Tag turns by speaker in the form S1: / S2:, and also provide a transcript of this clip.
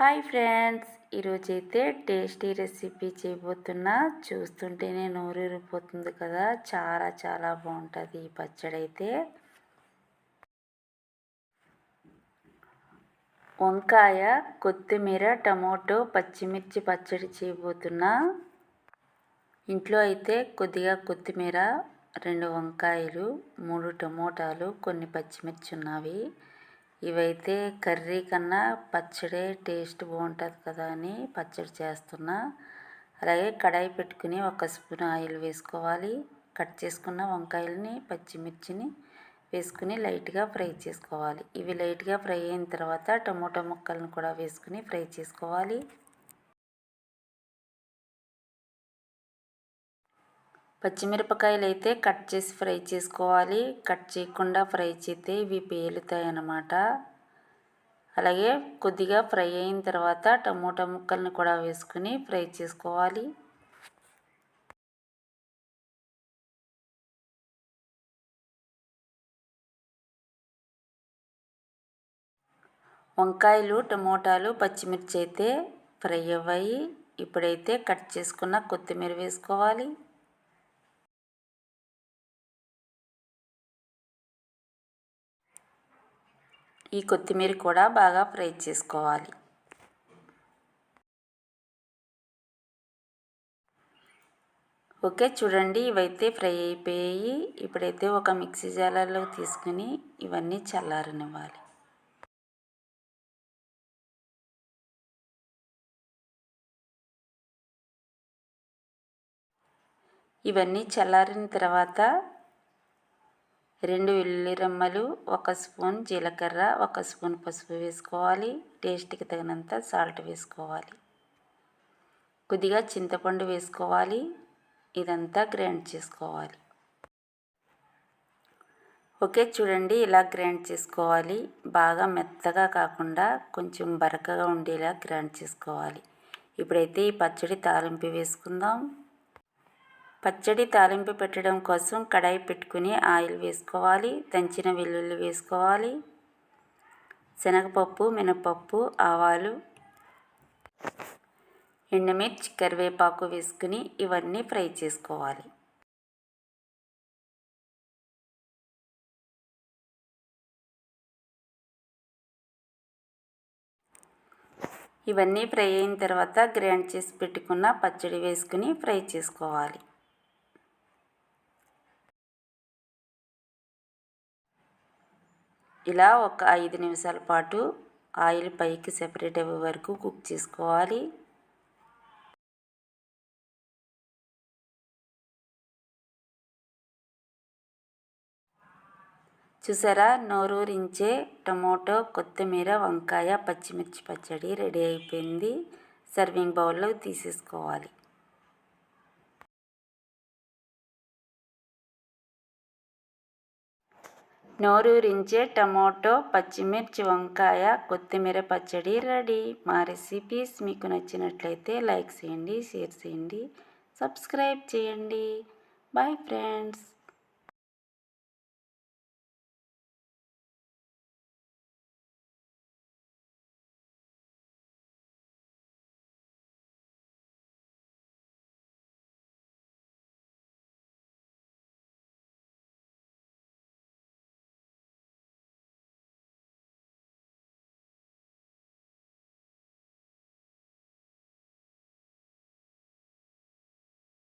S1: Hi friends ఈరోజైతే tasty recipe చేయబోతున్నా. చూస్తుంటేనే నోరూరిపోతుంది కదా చాలా చాలా బాగుంటుంది ఈ పచ్చడి అయితే వంకాయ కొత్తిమీర టమోటో పచ్చిమిర్చి పచ్చడి చేయబోతున్నా. ఇంట్లో అయితే కొద్దిగా కొత్తిమీర రెండు వంకాయలు మూడు టమోటాలు కొన్ని పచ్చిమిర్చి ఉన్నవి. ఇవైతే కర్రీ కన్నా పచ్చడే టేస్ట్ బాగుంటుంది కదా అని పచ్చడి చేస్తున్నా. అలాగే కడాయి పెట్టుకుని ఒక స్పూన్ ఆయిల్ వేసుకోవాలి. కట్ చేసుకున్న వంకాయలని పచ్చిమిర్చిని వేసుకుని లైట్గా ఫ్రై చేసుకోవాలి. ఇవి లైట్గా ఫ్రై అయిన తర్వాత టమోటా ముక్కలను కూడా వేసుకుని ఫ్రై చేసుకోవాలి. పచ్చిమిరపకాయలు అయితే కట్ చేసి ఫ్రై చేసుకోవాలి. కట్ చేయకుండా ఫ్రై చేస్తే ఇవి పేలుతాయి అన్నమాట అలాగే కొద్దిగా ఫ్రై అయిన తర్వాత టమోటా ముక్కల్ని కూడా వేసుకుని ఫ్రై చేసుకోవాలి. వంకాయలు టమోటాలు పచ్చిమిర్చి అయితే ఫ్రై అవ్వాయి. ఇప్పుడైతే కట్ చేసుకున్న కొత్తిమీర వేసుకోవాలి. ఈ కొత్తిమీర కూడా బాగా ఫ్రై చేసుకోవాలి. ఓకే చూడండి ఇవైతే ఫ్రై అయిపోయాయి ఇప్పుడైతే ఒక మిక్సీ జాలర్లో తీసుకుని ఇవన్నీ చల్లారనివ్వాలి. ఇవన్నీ చల్లారిన తర్వాత రెండు వెల్లుల్లి రెమ్మలు ఒక స్పూన్ జీలకర్ర ఒక స్పూన్ పసుపు వేసుకోవాలి. టేస్ట్కి తగినంత సాల్ట్ వేసుకోవాలి. కొద్దిగా చింతపండు వేసుకోవాలి. ఇదంతా గ్రైండ్ చేసుకోవాలి. ఓకే చూడండి ఇలా గ్రైండ్ చేసుకోవాలి. బాగా మెత్తగా కాకుండా కొంచెం బరకగా ఉండేలా గ్రైండ్ చేసుకోవాలి. ఇప్పుడైతే ఈ పచ్చడి తాలింపు వేసుకుందాం. పచ్చడి తాలింపు పెట్టడం కోసం కడాయి పెట్టుకుని ఆయిల్ వేసుకోవాలి దంచిన వెల్లుల్లి వేసుకోవాలి శనగపప్పు మినపప్పు ఆవాలు ఎండుమిర్చి కరివేపాకు వేసుకుని ఇవన్నీ ఫ్రై చేసుకోవాలి. ఇవన్నీ ఫ్రై అయిన తర్వాత గ్రైండ్ చేసి పెట్టుకున్న పచ్చడి వేసుకుని ఫ్రై చేసుకోవాలి. ఇలా ఒక ఐదు నిమిషాల పాటు ఆయిల్ పైకి సెపరేట్ అయ్యే వరకు కుక్ చేసుకోవాలి. చూసారా? నోరూరించే టమోటో కొత్తిమీర వంకాయ పచ్చిమిర్చి పచ్చడి రెడీ అయిపోయింది. సర్వింగ్ బౌల్లో తీసేసుకోవాలి. నోరూరించే టమోటో పచ్చిమిర్చి వంకాయ కొత్తిమీర పచ్చడి రెడీ. మా రెసిపీస్ మీకు నచ్చినట్లయితే లైక్ చేయండి షేర్ చేయండి సబ్స్క్రైబ్ చేయండి. Bye friends